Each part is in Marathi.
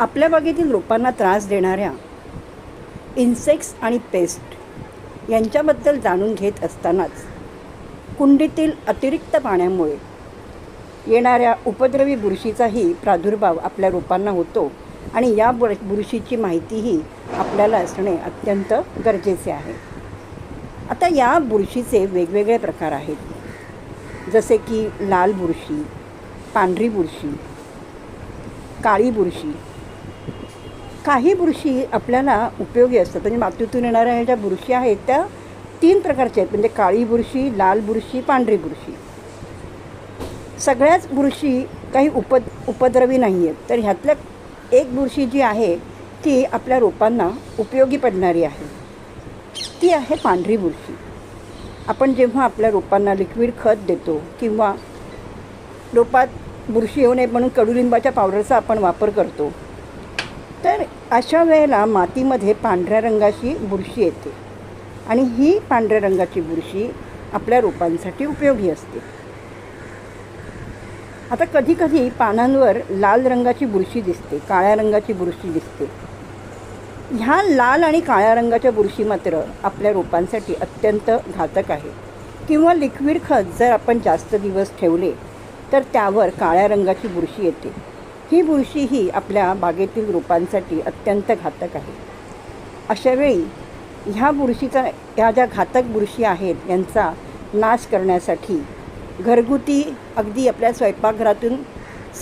आपल्या बागेतील रोपांना त्रास देणाऱ्या इन्सेक्ट्स आणि पेस्ट यांच्याबद्दल जाणून घेत असतानाच कुंडीतील अतिरिक्त पाण्यामुळे येणाऱ्या उपद्रवी बुरशीचाही प्रादुर्भाव आपल्या रोपांना होतो आणि या बुर बुरशीची माहितीही आपल्याला असणे अत्यंत गरजेचे आहे. आता या बुरशीचे वेगवेगळे प्रकार आहेत. जसे की लाल बुरशी पांढरी बुरशी काळी बुरशी काही बुरशी आपल्याला उपयोगी असतात. म्हणजे मातीतून येणाऱ्या ह्या ज्या बुरशी आहेत त्या तीन प्रकारच्या आहेत. म्हणजे काळी बुरशी लाल बुरशी पांढरी बुरशी. सगळ्याच बुरशी काही उप उपद्रवी नाही आहेत. तर ह्यातल्या एक बुरशी जी आहे ती आपल्या रोपांना उपयोगी पडणारी आहे. ती आहे पांढरी बुरशी. आपण जेव्हा आपल्या रोपांना लिक्विड खत देतो किंवा रोपात बुरशी येऊ नये म्हणून कडुलिंबाच्या पावडरचा आपण वापर करतो तर अशा वेळेला मातीमध्ये पांढऱ्या रंगाची बुरशी येते. आणि ही पांढऱ्या रंगाची बुरशी आपल्या रोपांसाठी उपयोगी असते. आता कधीकधी पानांवर लाल रंगाची बुरशी दिसते काळ्या रंगाची बुरशी दिसते. ह्या लाल आणि काळ्या रंगाच्या बुरशी मात्र आपल्या रोपांसाठी अत्यंत घातक आहे. किंवा लिक्विड खत जर आपण जास्त दिवस ठेवले तर त्यावर काळ्या रंगाची बुरशी येते. ही बुरशी ही आपल्या बागेतील रोपांसाठी अत्यंत घातक आहे. अशावेळी ह्या बुरशीचा ह्या ज्या घातक बुरशी आहेत यांचा नाश करण्यासाठी घरगुती अगदी आपल्या स्वयंपाकघरातून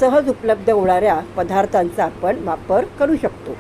सहज उपलब्ध होणाऱ्या पदार्थांचा आपण वापर करू शकतो.